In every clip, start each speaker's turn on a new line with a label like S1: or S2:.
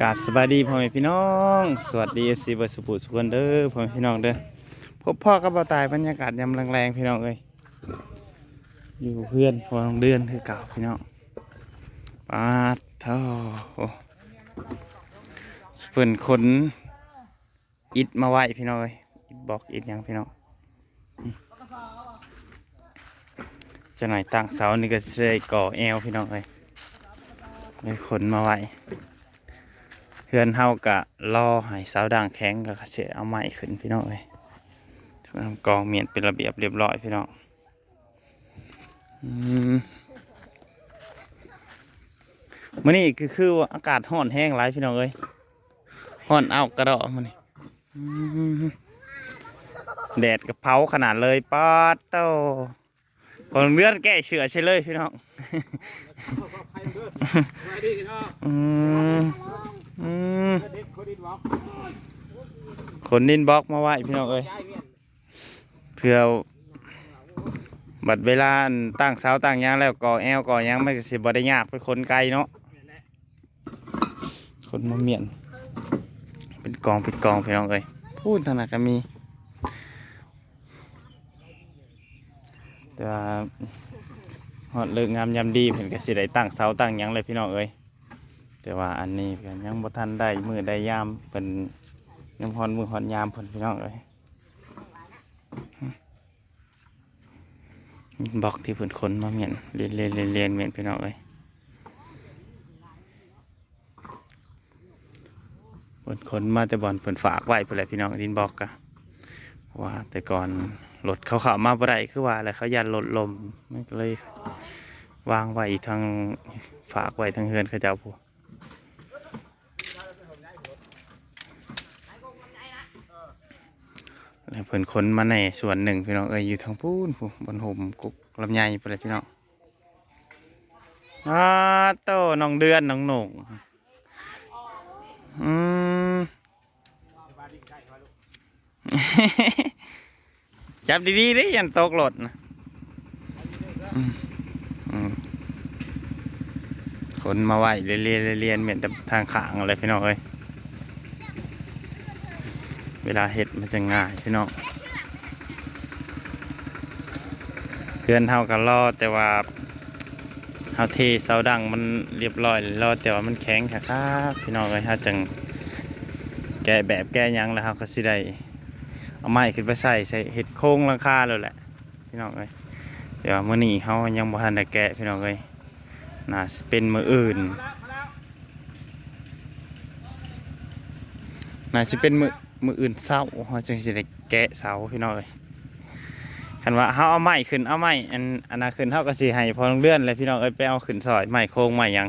S1: กาบสบายดีพ่อแม่พี่น้อง สวัสดีเอฟซีบสุปุสุกคนเด้อพ่อแม่พี่น้องเด้อพบพ่อกับบ่าตายบรรยากาศยามแรงๆพี่น้องเอ้ยอยู่เพื่อนพอโรงเดือนคือเก่าพี่น้องปาดเท่าโอ้เพิ่นขนอิดมาไว้พี่น้องเอ้ยอิดบล็อกอิดยังพี่น้องจะหน่อยตั้งเสานี่ก็สิได้ก่อแอวพี่น้องเอ้ยเลยขนมาไว้ เพื่อนเฮากะรอให้เสาด่างแข็งก็เสเอาไม้ขึ้นพี่น้องเลยทำกองเมียนเป็นระเบียบเรียบร้อยพี่น้องอืมมื่อนี้คือคืออากาศห้อนแห้งหลายพี่น้องเอ้ยห้อนเอากระดอกมันนี่อืมแดดกับเผาขนาดเลยป๊าดโต พอเลื่อนแก้เชือใช่เลยพี่น้องอืมอืมขนดินบล็อกมาไว้พี่น้องเอ้ยเพื่อบัดเวลาอันตั้งเสาตั้งหยางแล้วก่อแอวก่อหยางไม่สิบ่ได้ยากไปคนไกลเนาะคนมาเมียน เป็นกองเป็นกองพี่น้องเอ้ยพูดทางไหนก็มี แต่ว่าฮอดเลิกงามยามดีเพิ่นก็สิได้ตั้งเสาตั้งหยังเลยพี่น้องเอ้ยแต่ว่าอันนี้เพิ่นยังบ่ทันได้มือได้ยามเพิ่นยังฮอนมือฮอนยามเพิ่นพี่น้องเอ้ยบล็อกที่เพิ่นขนมาเหมียนเรียนเรียนเรียนเรียนเมียนพี่น้องเอ้ยเพิ่นขนมาแต่บ่อนเพิ่นฝากไว้เพิ่นแหละพี่น้องดินบล็อกกะว่าแต่ก่อน รถเขาเข้ามาบ่ได้คือว่าอะไรเขายันรถลมมันก็เลยวางไว้ทางฝากไว้ทางเฮือนเขาเจ้าผู้แล้วเพิ่นคนมาในส่วนหนึ่งพี่น้องเอ้ยอยู่ทางพูนผู้บนห่มกุกลำไยไปเลยพี่น้องอาโตน้องเดือนน้องหนุ่งอืม จับดีๆเด้ยันตกหลดนะคนมาไหวเรียนเรียนเรียนเหมือนแต่ทางขางอะไรพี่น้องเอ้ยเวลาเห็ดมันจะง่ายพี่น้องเพื่อนเท่ากันรอแต่ว่าเฮาเทเสาดังมันเรียบร้อยรอแต่ว่ามันแข็งค่ะครับพี่น้องเลยฮะจังแกะแบบแกะหยังแล้วครับก็สิได้ เอาไม้ขึ้นไปใส่ใส่เห็ดโค้งลังคาเลยแหละพี่น้องเลยแต่ว่ามื้อนี้เฮายังบ่ทันได้แกะพี่น้องเลยน่าเป็นมืออื่นน่าจะเป็นมือมืออื่นเศร้าเขาจึงสิได้แกะเสาพี่น้องเอ้ยคันว่าเขาเอาไม้ขึ้นเอาไม้อันอันนาขึ้นเขาก็สิให้พอลงเลื่อนเลยพี่น้องเอ้ยไปเอาขึ้นซอยไม้โค้งไม้ยัง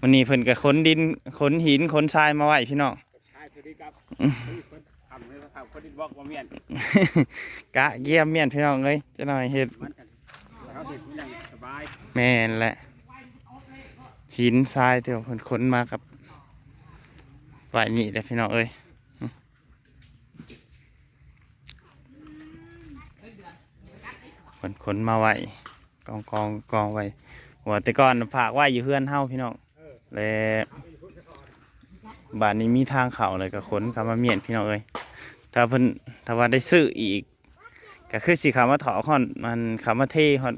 S1: วันนี้เพิ่นก็ขนดินขนหินขนทรายมาไว้พี่น้อง
S2: กมาเมียน
S1: กะเยี่ยมเมียนพี่น้องเอ้ยจะหน่อยเฮ็ด
S2: มันกันเขาเด็กมันยังสบาย
S1: แม่นแหละ หินทรายเดี๋ยวเพิ่นขนมากับไว้นี่แหละพี่น้องเอ้ยขนขนมาไว้กองกองกองไว้หัวแต่ก่อนผากไว้อยู่เพื่อนเฮาพี่น้องแล้ว บ้านนี้มีทางเขาเลยก็ขนเขามาเมียนพี่น้องเอ้ยถ้าเพิ่นถ้าว่าได้ซื้ออีก ก็คือสิเขามาถอคอนมันเขามาเทฮอน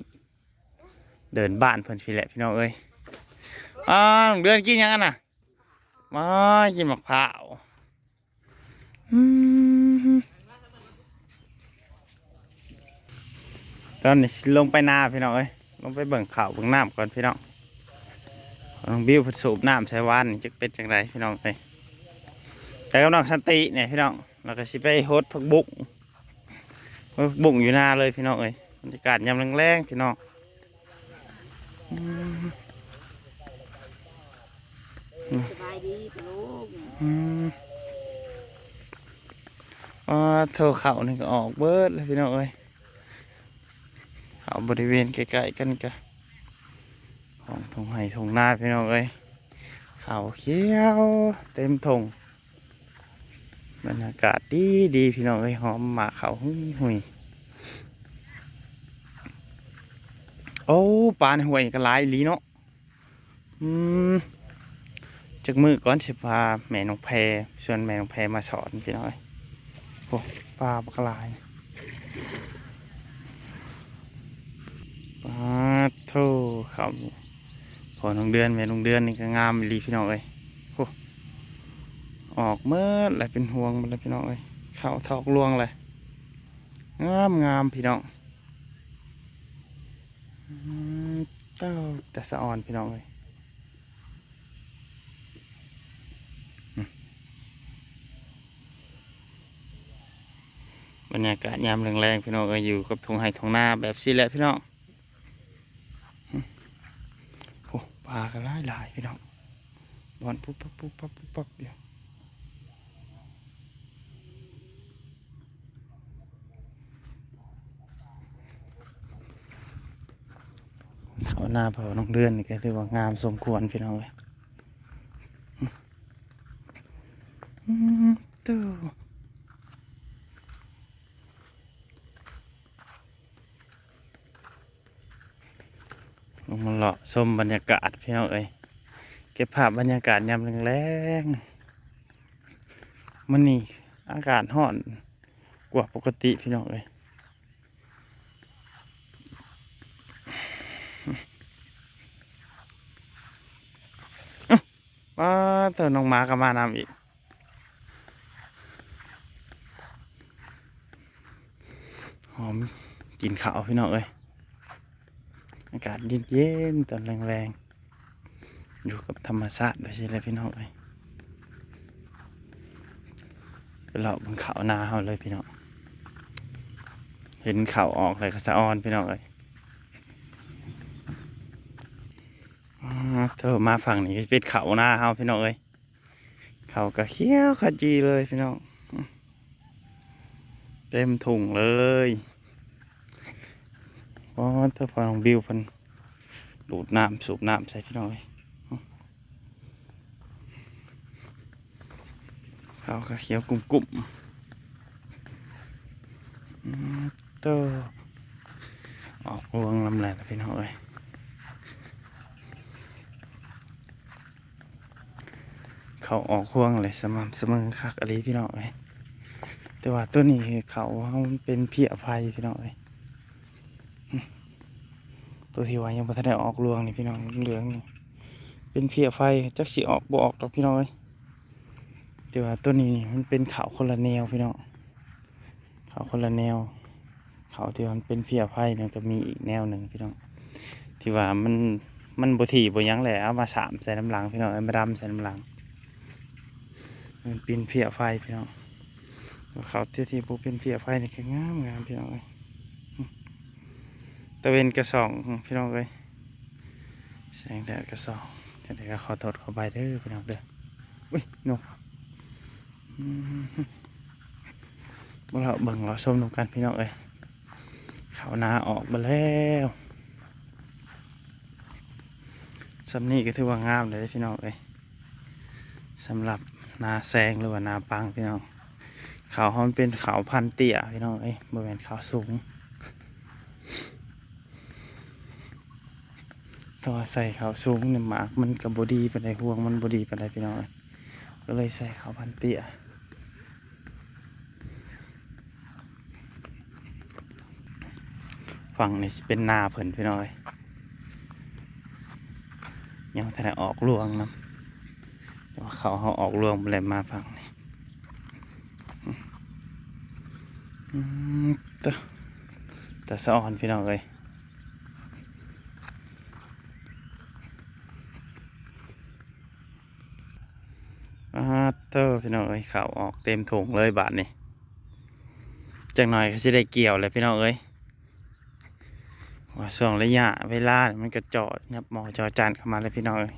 S1: เดินบ้านเพิ่นพี่แหละพี่น้องเอ้ยอ้าเดือนกินยังกันน่ะมากินมะพร้าอืมตอนนี้ลงไปนาพี่น้องเอ้ยลงไปเบิ่งข่าวเบิ่งน้ำก่อนพี่น้อง น้องบิวเพิ่นสูบน้ำใช้วานจะเป็นจังไรพี่น้องเอ้ยแต่กำลังสันติเนี่ยพี่น้องแล้วก็สิไปโฮสผักบุ้งผักบุ้งอยู่นาเลยพี่น้องเอ้ยบรรยากาศยามแรงๆพี่น้องอืม
S3: สบายดีปะลูก
S1: อ๋อเท่าเขานี่ก็ออกเบิดเลยพี่น้องเอ้ยเขาบริเวณใกล้ๆกันกะ ของทงไห้ทงนาพี่น้องเอ้ยเขาวเขียวเต็มทงบรรยากาศดีดีพี่น้องเอ้ยหอมหมาเขาหุยหุยโอ้ปลาในห้วยก็หลายลีเนาะอืมจากมือก่อนสิพาแม่นงแพรชวนแม่นงแพรมาสอนพี่น้อยโอ้ปลาปลากลายปลาโทครับ อน้องเดือนแม่น้องเดือนนี่ก็งามอีหลีพี่น้องเอ้ยโอ้ออกเมื่อไรเป็นห่วงมันเลยพี่น้องเอ้ยเข้าทอกลวงเลยงามงามพี่น้องเต้าแต่สะอ่อนพี่น้องเอ้ยบรรยากาศยามแรงๆพี่น้องก็อยู่กับทงไห้ทงหน้าแบบสิแหละพี่น้องหึโอ้ปลาก็หลายหลายๆพี่น้องบอลปุ๊บปั๊บปุ๊บปั๊บปุ๊บปั๊บเดียวเขาหน้าเผาน้องเดือนนี่ก็ถือว่างามสมควรพี่น้องเลยอืมตู้ งมาเลาะชมบรรยากาศพี่น้องเอ้ยเก็บภาพบรรยากาศยามแรงๆมันนี่อากาศร้อนกว่าปกติพี่น้องเอ้ยว้าเธอน้องหมากับมานำอีกหอมกินข้าวพี่น้องเอ้ย อากาศเย็นๆตอนแรงๆ อยู่กับธรรมชาติไปสิเลยพี่น้องเอ้ยไปเลาบนเขานาเขาเลยพี่น้องเห็นเขาออกเลยก็สะออนพี่น้องเอ้ยเธอมาฝั่งนี้เป็นเขาหน้าเขาพี่น้องเอ้ยเขาก็เขี้ยวขจีเลยพี่น้อง เต็มถุงเลย อ๋อเธอพอน้องบิวพันดูดน้ำสูบน้ำใส่พี่น้อยเขาก็เขียวกลุ่มๆอืมโตออกรวงลำแหลมพี่น้อยเขาออกห่วงเลยสม่ำเสมอคักอะไรพี่น้องเลยแต่ว่าตัวนี้เขาเป็นเพียไฟพี่น้องเลย ตัวที่ว่ายังบ่ทันได้ออกรวงนี่พี่น้องเหลืองนี่เป็นเพียไฟจักสิออกบ่ออกดอกพี่น้องเอ้ยแต่ว่าตัวนี้นี่มันเป็นเขาคนละแนวพี่น้องเขาคนละแนวเขาที่ว่ามันเป็นเพียไฟเนี่ยก็มีอีกแนวหนึ่งพี่น้องที่ว่ามันมันบ่ถี่บ่ยังแหละเอามาสามใส่น้ำหลังพี่น้องเอามาดำใส่น้ำหลังมันเป็นเพียไฟพี่น้องเขาที่ที่บ่เป็นเพียไฟนี่ก็งามงามพี่น้องเอ้ย ตะเวนกระสองพี่น้องเอ้ยแสงแดดกระสองจะได้ก็ขอโทษขอไปเด้อพี่น้องเด้ออุ้ยนกอืมบ่เราเบิ่งเราชมนำกันพี่น้องเอ้ยเขาวนาออกมาแล้วสำนี้ก็ถือว่างามเลยพี่น้องเอ้ยสำหรับนาแซงหรือว่านาปังพี่น้องเขาเขาเป็นเขาพันเตี้ยพี่น้องเอ้ยบริเวณเขาสูง ถ้าว่าใส่เขาสูงเนี่ยหมากมันกับบดีไปานห่วงมันบดีไปานพี่น้องเอ้ยก็เลยใส่เขาพันเตี้ยฝั่งนี้เป็นนาเพิ่นพี่น้อยยังทันได้ออกรวงนํแต่ว่าเขาเขาออกรวงบ่เลยมาฝั่งนี้อืมแต่แต่สะอ่อนพี่น้องเอ้ย อ่าเตอพี่น้องเอ้ ยข่าวออกเต็มถุงเลยบาทนี่จังหน่อยก็สิได้เกี่ยวเลยพี่น้องเอ้ยว่าส่วงระยะเวลา มันก็จอดยับหมอจอจานเข้ามาเลยพี่น้องเอ้ย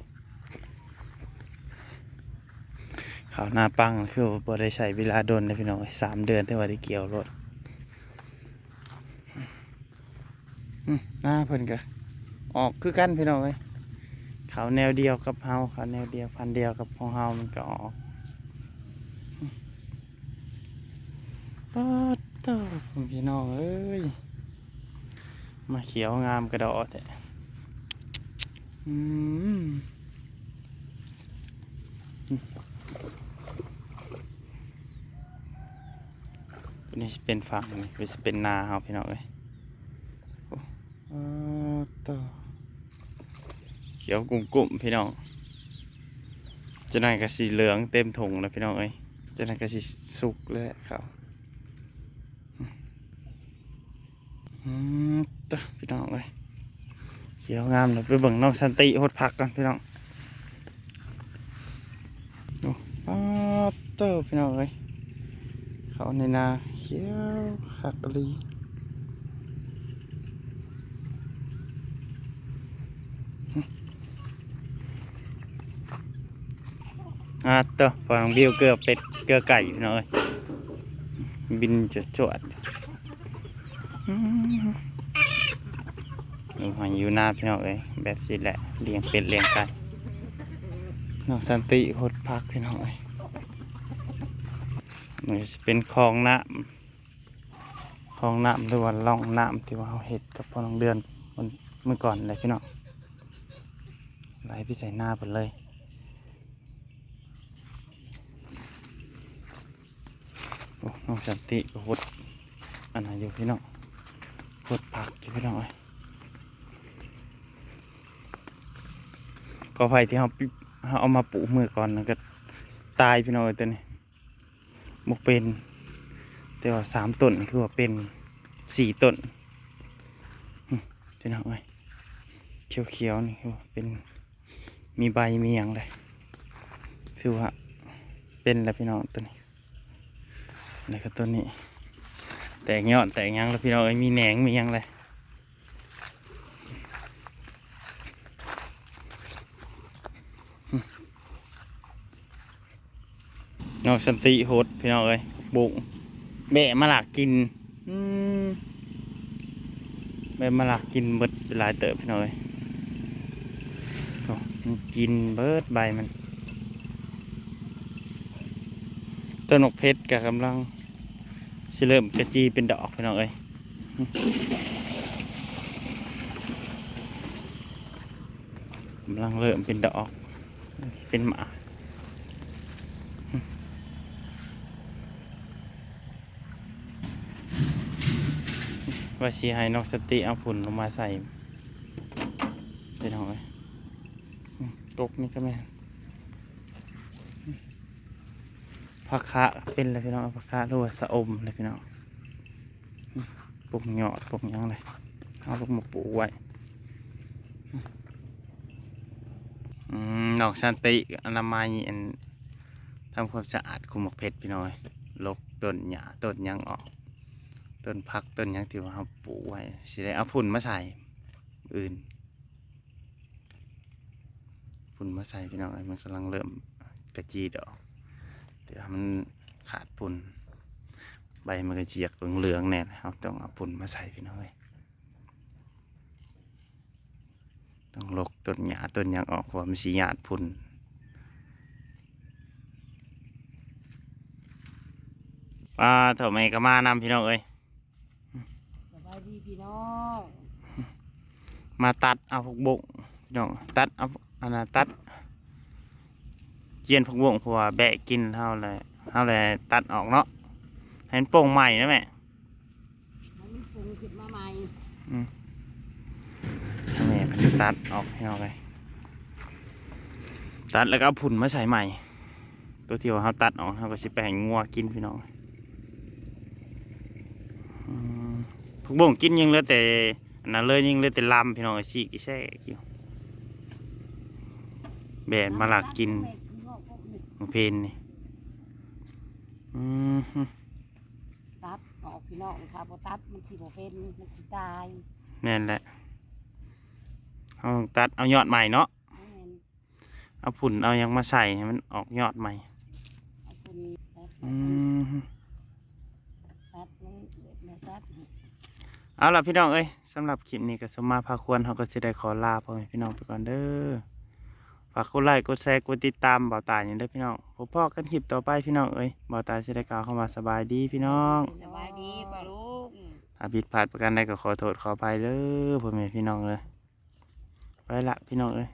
S1: ข่าวหน้าปังคือบ่ได้ใช้เวลาโดนเลยพี่น้องสามเดือนที่ว่าได้เกี่ยวรถหน้าเพิ่นก็ออกคือกันพี่น้องเอ้ยเขาแนวเดียวกับเฮาเขาแนวเดียวพันเดียวกับของเฮามันก็ออก ป้าต่อพี่น้องเอ้ย มาเขียวงามกระดอแต่อืมนี่เป็นฝั่งนี่เป็นนาเฮาพี่น้องเอ้ยโอ้ต่อเขียวกลุ่มๆพี่น้องจะนั่นกระสีเหลืองเต็มถุงแล้วพี่น้องเอ้ยจะนั่นกระสีสุกเลยครับ อืมต่อพี่น้องเอ้ยเขียวงามเลยไปเบิ่งน้องสันติหดผักกันพี่น้องโอ้อ้าต่อพี่น้องเอ้ยเขาในนาเขียวขักลีอะเตัวฟางบิวเกลือเป็ดเกลือไก่พี่น้องเอ้ยบินจะจวด นี่หอยอยู่หน้าพี่น้องเอ้ยแบบสิแหละเลี้ยงเป็ดเลี้ยงไก่น้องสันติหดพักพี่น้องเอ้ยมันจะเป็นคลองน้ำคลองน้ำหรือว่าล่องน้ำที่ว่าเราเห็ดกับพ่อน้องเดือนมันเมื่อก่อนเลยพี่น้องไหลไปใส่หน้าไปเลยน้องสันติหดอันไหนอยู่พี่น้อง หดผักอยู่พี่น้อยก็ไฟที่เราเราเอามาปลูกมือก่อนมันก็ตายพี่น้อยตัวนี้บกเป็น แต่ว่าสามต้นคือว่าเป็นสี่ต้นอืมเจ้าหน้อยเขียวเขียวๆนี่คือว่าเป็นมีใบมีอย่างเลยคือว่าเป็นแล้วพี่น้องตัวนี้แล้วก็ตัวนี้ แตกยอดแตกหยังแล้วพี่น้องเอ้ยมีแหนงมีหยังเลยอืมนอกสันติโหดพี่น้องเอ้ยบุกแบะมาหลักกินอืมแบะมาหลักกินเบิดเป็นหลายเติบพี่น้องเอ้ยโอ้มันกินเบิดใบมันต้นนกเพชรกับกำลัง สิเริ่มกระจีเป็นดอกพี่น้องเอ้ยกำลังเริ่มเป็นดอก เป็นหมาว่าชีให้นกสติเอาผุนลงมาใส่เดี๋ยวเอาไว้อืมตกนี่ก็แม่นอืม ผักคะเป็นเลยพี่น้องผักคะหรือว่าสะอมเลยพี่น้องปลูกหยอดปลูกยังเลยเอาลงมาปลูกไว้ดอกชันติอนามัยอันทำความสะอาดคุมหมกเพชรพี่น้อยลกต้นหญ้าต้นยังออก ต้นพักต้นยังที่ว่าเราปลูกไว้สิได้เอาพุ่นมาใส่อื่นพุ่นมาใส่พี่น้องมันกำลังเริ่มกระจีดอก เดี๋ยวมันขาดพุ่นใบมันก็เจียกเหลืองๆแน่เราต้องเอาพุ่นมาใส่พี่น้องเอ้ยต้องลกต้นหญ้าต้นหยังออกเพราะว่ามันสีหยาดพุ่นว่าเถ่าไม่ก็มานำพี่น้องเอ้ย
S3: สบายดีพี่น้อง
S1: มาตัดเอาพวกบงพี่น้องตัดเอาอันน่ะตัด เจียนพวกบงเพราะว่าแบะกินเท่าเลยเท่าเลยตัดออกเนาะให้มันโป่งใหม่นะแม่
S3: มันมีปรุงขึ้นมาใหม่
S1: แม่มันตัดออกให้เอาไปตัดแล้วก็เอาผุ่นมาใส่ใหม่ ตัวที่ว่าเขาตัดออกเขาก็สิไปให้งัวกินพี่น้องอืมพวกบงกินยังเหลือแต่อันนั้นเลยยังเหลือแต่ลำพี่น้องชีกอีแช่อยู่แบนมาหลักกิน มะเพนนี่อืมฮึ
S3: ตัดออกพี่น้องค่ะพอตัดมันสิบ่เป็นมันสิตาย
S1: แน่นแหละเอาตัดเอายอดใหม่เนาะ
S3: แม่น
S1: เอาผุ่นเอาหยังมาใส่ให้มันออกยอดใหม่
S3: เอาคนตัด
S1: อืมฮึ
S3: ตัดมันเด็ดมาตัด
S1: เอาล่ะพี่น้องเอ้ยสำหรับคลิปนี้ก็สมมาพาควรเขาก็จะได้ขอลาพ่อแม่พี่น้องไปก่อนเด้อ ฝากกดไลค์กดแชร์กดติดตามเบาตาอย่างเด้อพี่น้องพบพ่อกันคลิปต่อไปพี่น้องเอ้ยเบาตาจะได้กล่าวเข้ามาสบายดีพี่น้อง
S3: สบายดีป่ะลูก
S1: ถ้าผิดพลาดประการใดก็ขอโทษขออภัยเด้อพ่อแม่พี่น้องเลยไปละพี่น้องเอ้ย